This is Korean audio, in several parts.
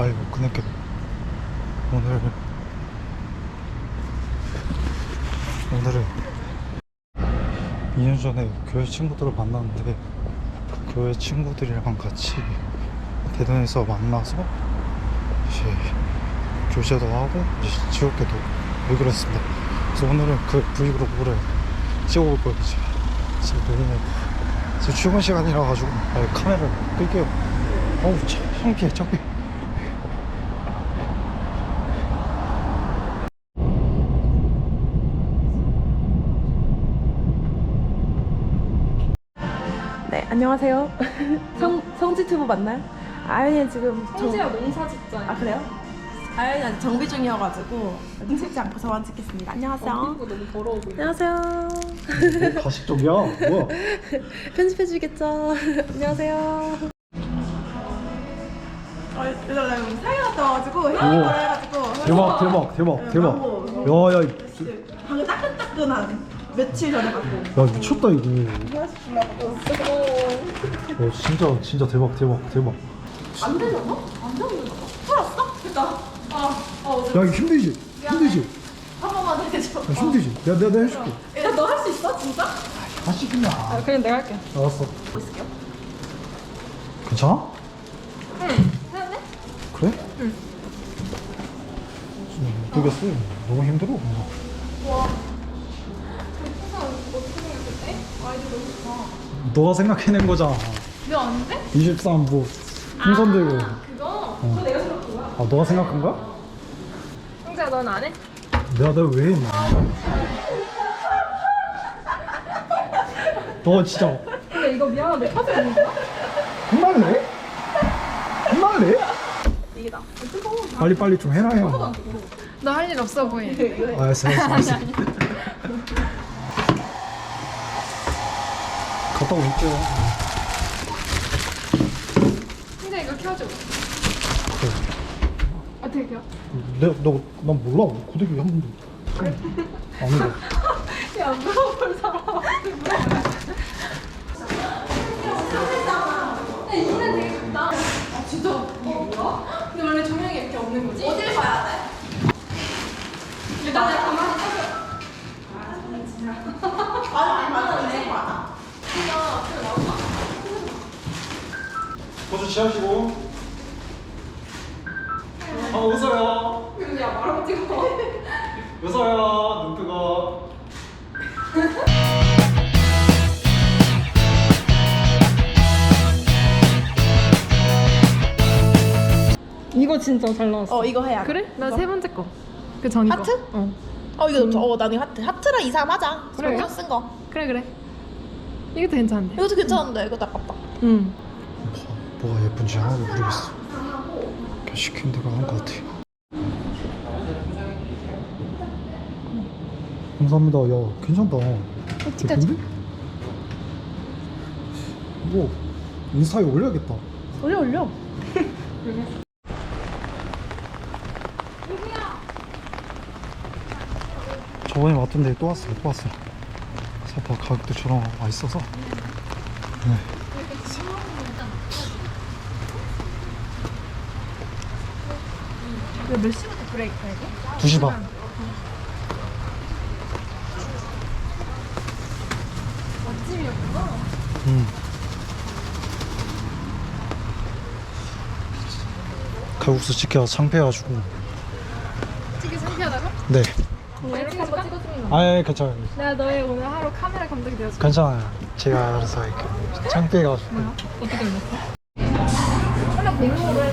빨리 못 끝냈겠다. 오늘 오늘은 2년 전에 교회 친구들을 만났는데 그 교회 친구들이랑 같이 대전에서 만나서 이제 교제도 하고 이제 지옥계도 오기로 했습니다. 그래서 오늘은 그 브이로그를 찍어볼 거예요. 지금 여기는 지금 출근 시간이라 가지고 아예 카메라를 끌게요. 어우 참, 창피해 창피해. 네, 안녕하세요. 성, 성지튜브 맞나요? 아연이 지금 정- 성지야 농사 짓잖아. 아, 그래요? 아연이 아직 정비 중이어가지고 찍지 않고서만 찍겠습니다. 안녕하세요. 이거 너무 더러워 보여. 안녕하세요. 뭐 가식적이야? 뭐야? 편집해주겠죠? 안녕하세요. 어, 사이 갔다 와가지고 해가지고 대박 대박 대박 대박. 야야 방금 따끈따끈한 며칠 전에 갖고 야 미쳤다 이거. 주려고 어 진짜 진짜 대박 대박 대박. 안 되려나? 안 되려나? 풀었어? 됐다. 아, 어, 야 이거 힘들지? 힘들지? 한 번만 해줘. 야, 힘들지? 내가 내가, 내가 해줄게. 야, 너 할 수 있어? 진짜? 다시 그냥. 아, 그냥 내가 할게. 알았어. 있을게요? 괜찮아? 응. 해야 돼? 그래? 응. 못 되겠어. 너무 힘들어. 와. 항상 어떻게 생각했대? 아이디 너무 좋다. 너가 생각해낸 거잖아. 이거 안 돼? 23뭐 풍선 들고. 그거? 그거 내가 생각한 거야. 아 너가 생각한 거야? 성지야 넌 안 해? 내가 내가 왜 했냐? 너 진짜 근데 이거 미안한데 않는 거야? 혼날래? 혼날래? 이게다. 빨리 빨리 좀 해라 형. 너할일 없어 보이. 알았어 알았어 알았어. 갔다 올게요. 성지야 이거 켜줘. 어떻게 켜? 내가 너난 몰라. 고데기 한 번도. 안 해. 야 물어볼 사람. 야 이는 되게 좋다. 아 진짜 이게 뭐야? 근데 원래 조명이 이렇게 없는 거지? 어딜 봐야 돼? 일단 내가 가만히 서서. 고수 취하시고. 아 웃어요. 야 말하고 찍어. 웃어요. 눈 뜨거. 이거 진짜 잘 나왔어. 어, 이거 해야 돼. 그래? 나 세 번째 거. 그 전이 거. 하트? 어. 어, 이거 어, 나중에 하트. 하트랑 이삼 하자. 그래요? 그래. 쓴 거. 그래 그래. 이것도 괜찮은데. 이것도 괜찮은데, 이거 아깝다. 응. 뭐가 예쁜지 하나도 모르겠어. 그냥 시킨 대로 한 것 같아. 감사합니다. 야, 괜찮다. 진짜 예쁜데? 이거 인스타에 올려야겠다. 올려, 올려. 저번에 왔던 데또 왔어요. 또 왔어요. 사파 가격도 저랑 와 있어서. 네. 몇 시부터 브레이크야 이거? 2시 반. 아침이었구나. 음. 칼국수 치켜서 창피해가지고. 찍기 창피하다고? 네. 뭐 이렇게 한번 찍어주면 아, 예, 괜찮아요. 내가 너의 오늘 하루 카메라 감독이 되어줄게. 괜찮아요. 제가 알아서 이렇게 창피해가지고. 어떻게 올렸어? 하나 공모를 해.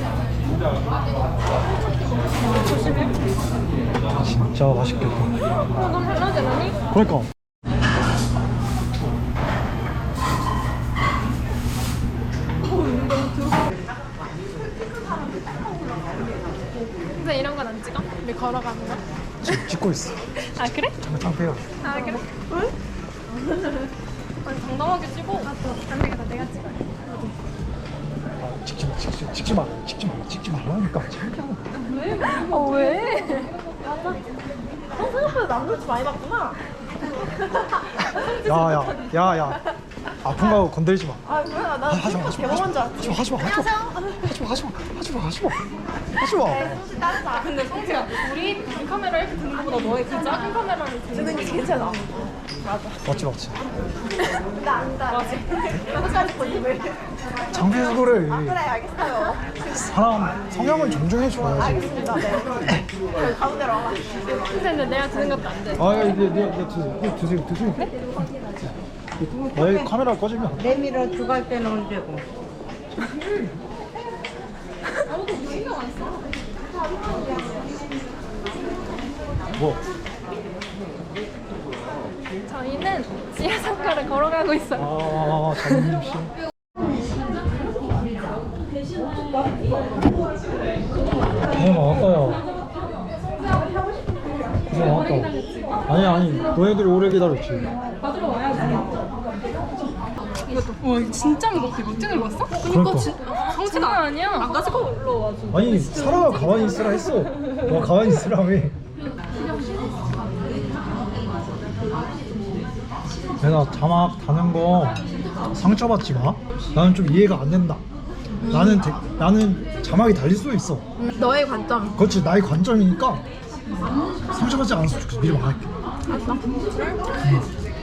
진짜 맛있겠다. 어, 너무 잘 나오지 않았니? 그러니까. 근데 이런 건 안 찍어? 우리 걸어가는 거? 지금 찍고 있어. 아 그래? 창피해요. 아 그래? 응? 아니 당당하게 찍어. 안 되겠다 내가 찍어. 아, 찍지 마, 찍지, 마, 찍지 마, 찍지 마, 찍지 말라니까. 창피하고. 왜? 아 왜? 어, 생각보다 남자치 많이 봤구나. 야, 야, 야, 야. 아픈 거 건드리지 마. 아 뭐야 나 하지 마, 하지 마, 대범한 줄 알았어. 하지 마, 하지 마, 하지 마, 하지 마, 하지 마, 하지 마, 하지 마, 하지 마. 아, 근데 성지야, 우리 큰 카메라 이렇게 드는 것보다 너의 그 작은 카메라를 드는 게 괜찮아. 맞지, 맞지. 나 안다. 끝까지 보이면. 장비에서 그래. 그래 알겠어요. 사람 성향을 존중해 줘야지. 알겠습니다. 네. 저기 가운데로 와봐. 근데 내가 드는 것도 안 돼. 아, 이게 내가 내가 드세요, 드세요, 드세요. 너희 카메라 꺼지면 내밀어 주갈 때는 언제고 뭐? 저희는 지하상가를 걸어가고 있어요. 아, 장님 씨. 고생 많았다. 아니 아니, 너희들이 오래 기다렸지. 받으러 와야지. 이것도 와 진짜 무겁게 이거 찐을 봤어? 그러니까. 성지가 아니야. 아까 지고 올라와가지고. 아니 사라가 가만히 있으라 했어. 너 가만히 있으라며. 내가 자막 다는 거 상처받지 마. 나는 좀 이해가 안 된다. 나는 대- 나는 자막이 달릴 수도 있어. 너의 관점. 그렇지 나의 관점이니까 상처받지 않았으면 좋겠어. 미리 말할게.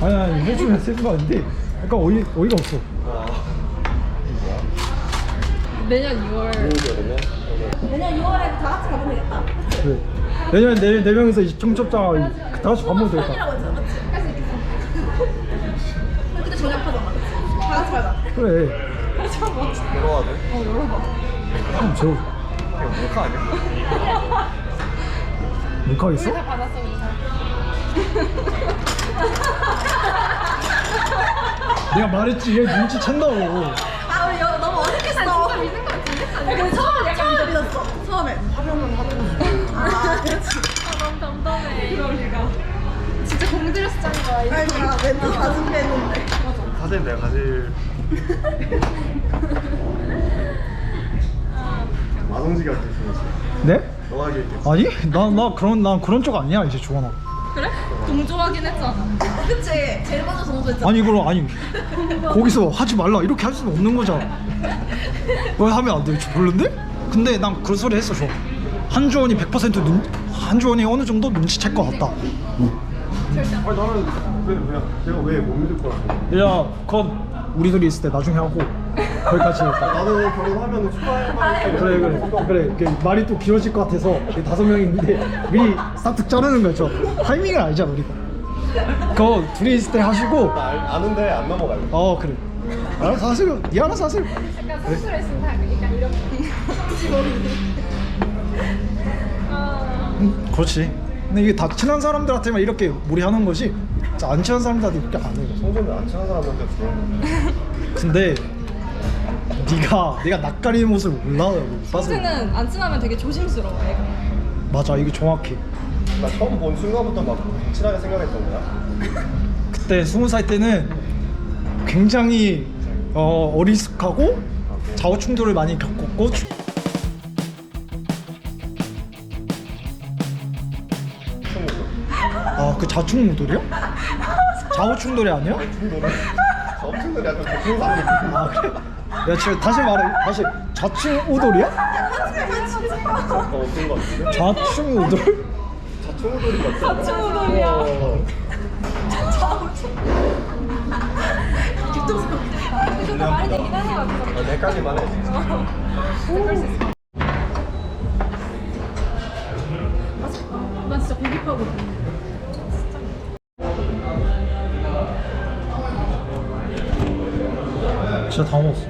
아니 아니 해주면 쓰는 거 아닌데 약간 어이 어이가 없어. 내년 2월 내년 6월에 다 같이 가면 되겠다. 그래. 내년 내일 네 명이서 이 청첩장 다 같이 밥 먹어도 되겠다. 이라고 했잖아, 맞지? 그때 저녁 하잖아. 다 같이 가자. 그래. 열어야 돼? 어 열어봐 형 재우. 이거 몰카 아니야? 다 받았어 우리 내가 말했지 얘 눈치 챈다고. 아 우리 여, 너무 어색했어. 다 믿는 거 같은데? 아니, 근데 처음에 처음에 믿었어. 처음에. 아 그렇지. 아 너무 그럴 리가 진짜 공들여서 짠 거야 이거. 그러니까 멘트 다 준비했는데. 사실 내가 가질 마동지가 할게 있어 네? 너가 하게 있겠어 아니? 나, 나 그런 난 그런 쪽 아니야 이제 조원아. 동조하긴 했잖아 그치. 제일 먼저 동조했잖아. 아니 그럼 아니 거기서 하지 말라 이렇게 할 수는 없는 거잖아. 왜 하면 안 돼? 저 별론데? 근데 난 그런 소리 했어 저. 한주원이 100% 눈, 한주원이 어느 정도 눈치챌 것 같다. 아니 나는 왜, 왜 내가 왜 못 믿을 거라고 야, 그건 우리 둘이 있을 때 나중에 하고 거기까지. 나는 결혼하면 축하할 만한 그래 그래. 그래 그 말이 또 길어질 것 같아서 이 다섯 명이 있는데 미리 싹둑 자르는 거죠. 타이밍을 알잖아 우리가. 그거 둘이 있을 때 하시고. 나 알, 아는데 안 넘어갈래 어 그래. 알아서 하세요 니 알아서 하세요 약간 성술했으면 다 약간 이렇게 아 음, 그렇지. 근데 이게 다 친한 사람들한테만 이렇게 무리하는 거지? 진짜 안 친한 사람들한테 이렇게 안 해요. 성전을 안 친한 사람한테 건데 근데 네가 네가 낯가리는 모습을 몰라 성지는 안 친하면 되게 조심스러워 애가. 맞아 이게 정확해. 나 처음 본 순간부터 막 친하게 생각했던 거야. 그때 스무 살 때는 굉장히 어, 어리숙하고 좌우 충돌을 많이 겪었고. 충무도 아, 그 좌충우돌이요? 좌우 충돌이 아니야? 충무도를 엄청 들 약간 아 그래? 야 지금 다시 말해 다시 좌충 우돌이야? 같은데? 좌충 우돌? 말이 되긴 하네요 아, 헷갈릴만 해 난 진짜 고집하거든 진짜 다 먹었어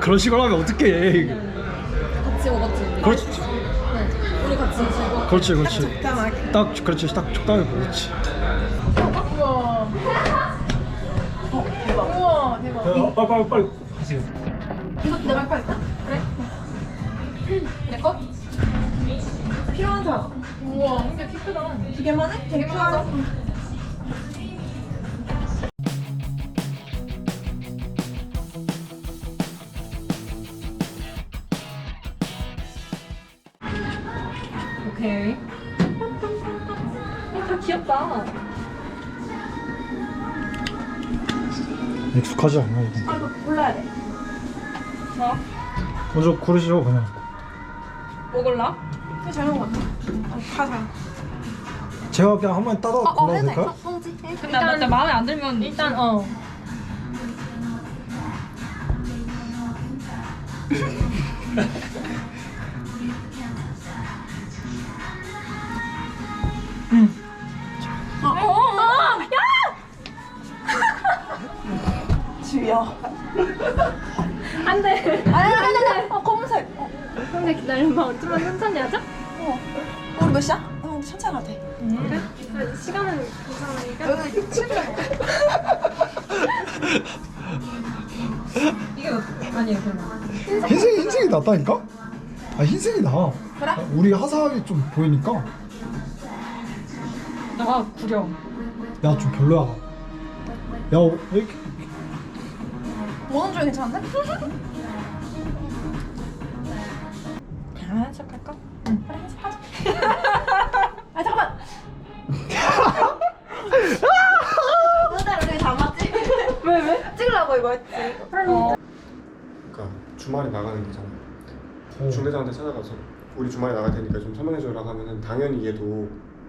그런 식으로 하면 어떡해 같이 먹었지. 그렇지 네. 우리 같이 즐거. 그렇지 그렇지 적당하게. 딱 그렇지 딱 적당히 먹었지 우와. 우와 대박. 빨리 빨리 빨리 하세요. 이거 내가 할까? 그래? 내 거? 필요한 사람. 우와 근데 키 크다. 두 개만 해? 되게 필요 오케이. 어, 다 귀엽다. 익숙하지 않나 이거 아, 이거 골라야 돼. 뭐? 먼저 고르시죠 그냥 뭐 골라? 이거 잘 먹은 것 같아. 아, 다 잘. 제가 그냥 한번 따다 어, 어, 골라도. 될까요? 성지. 해. 일단, 일단 마음에 안 들면 일단 어. 어, 좀만 천천히 하자. 어. 우리 몇 시야? 어, 우리 천천히 가도 돼. 그래? 시간은 괜찮으니까. 여기 칠점. 이게 몇- 아니에요 별로. 흰색이 흰색이 낫다니까? 아 흰색이 나 그래? 우리 화사하게 좀 보이니까 아 구려. 야 좀 별로야 야왜 이렇게 모는 중에 괜찮은데? 그냥 한색 할까? 아, 잠깐만. 오늘 우리 다 맞지? 왜 왜? 찍으려고 이거 했지. 어. 그러니까 주말에 나가는 거잖아. 어. 중대장한테 찾아가서 우리 주말에 나갈 테니까 좀 설명해줘라 하면은 당연히 얘도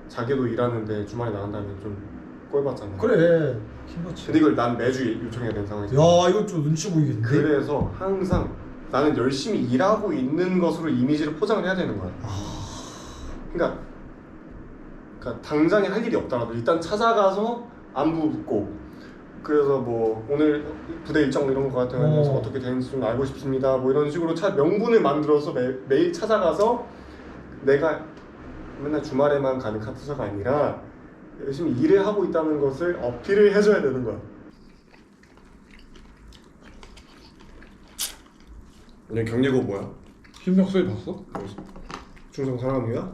자기도 일하는데 주말에 나간다면 좀 꼴받잖아. 그래 힘받지 근데 이걸 난 매주 요청해야 되는 상황이지. 야 이거 좀 눈치 보이겠는데? 그래서 항상 나는 열심히 일하고 있는 것으로 이미지를 포장을 해야 되는 거야. 그러니까, 그러니까 당장에 할 일이 없더라도 일단 찾아가서 안부 묻고 그래서 뭐 오늘 부대 일정 이런 거 같은 경우는 어. 어. 떻게 되는지 좀 알고 싶습니다. 뭐 이런 식으로 차, 명분을 만들어서 매, 매일 찾아가서 내가 맨날 주말에만 가는 카투사가 아니라 열심히 일을 하고 있다는 것을 어필을 해줘야 되는 거야. 오늘 경례고 뭐야? 신명수에 봤어? 충성 사람이야?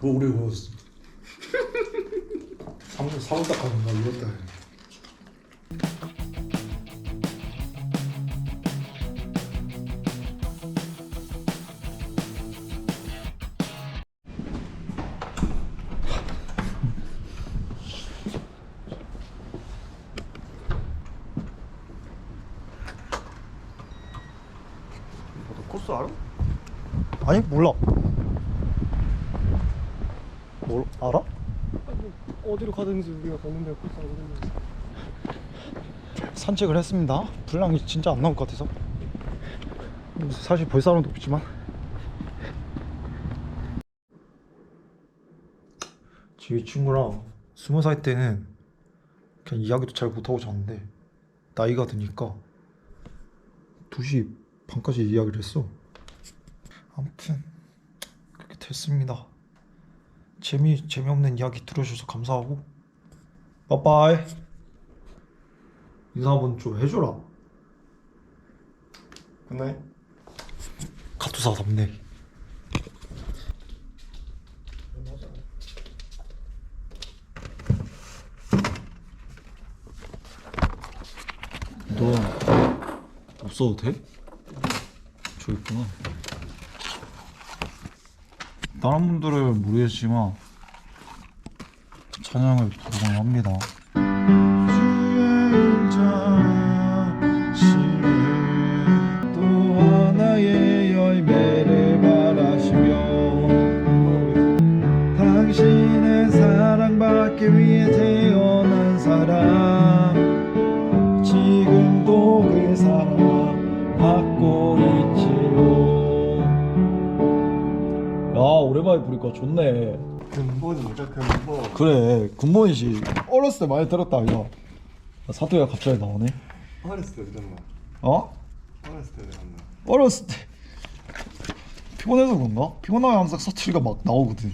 뭐 우리 뭐 사무 사무 딱 가는 거 이렇다. 너 코스 알아? 아니 몰라. 뭘 알아? 어디로 가든지 우리가 걷는데 코스 알고 산책을 했습니다. 분량이 진짜 안 나올 것 같아서. 사실 볼 사람도 없지만. 제 친구랑 스무 살 때는 그냥 이야기도 잘 못하고 잤는데 나이가 드니까 2시 반까지 이야기를 했어 아무튼 그렇게 됐습니다. 재미, 재미없는 이야기 들어주셔서 감사하고. 빠빠이. 인사 한번 좀 해줘라. 굿나잇 카투사답네. 너 없어도 돼? 저 있구나 다른 분들은 모르겠지만 찬양을 부르곤 합니다 군모인 씨 어렸을 때 많이 들었다 이거. 사투리가 갑자기 나오네. 어렸을 때 그런 거 어? 어렸을 때 그런 거 어렸을 때. 피곤해서 그런가? 피곤하면 항상 사투리가 막 나오거든.